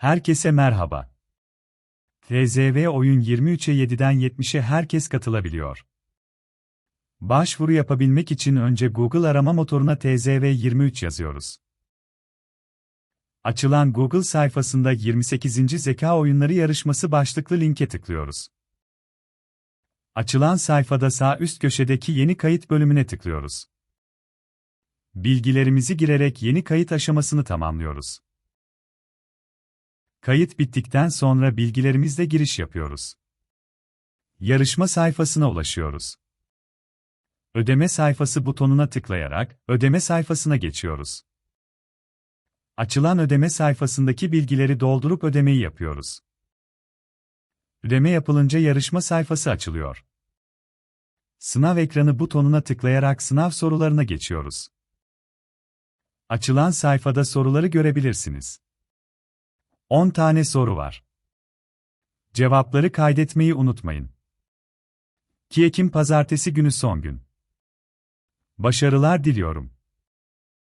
Herkese merhaba. TZV Oyun 23'e 7'den 70'e herkes katılabiliyor. Başvuru yapabilmek için önce Google arama motoruna TZV23 yazıyoruz. Açılan Google sayfasında 28. Zeka Oyunları Yarışması başlıklı linke tıklıyoruz. Açılan sayfada sağ üst köşedeki yeni kayıt bölümüne tıklıyoruz. Bilgilerimizi girerek yeni kayıt aşamasını tamamlıyoruz. Kayıt bittikten sonra bilgilerimizle giriş yapıyoruz. Yarışma sayfasına ulaşıyoruz. Ödeme sayfası butonuna tıklayarak ödeme sayfasına geçiyoruz. Açılan ödeme sayfasındaki bilgileri doldurup ödemeyi yapıyoruz. Ödeme yapılınca yarışma sayfası açılıyor. Sınav ekranı butonuna tıklayarak sınav sorularına geçiyoruz. Açılan sayfada soruları görebilirsiniz. 10 tane soru var. Cevapları kaydetmeyi unutmayın. 2 Ekim Pazartesi günü son gün. Başarılar diliyorum.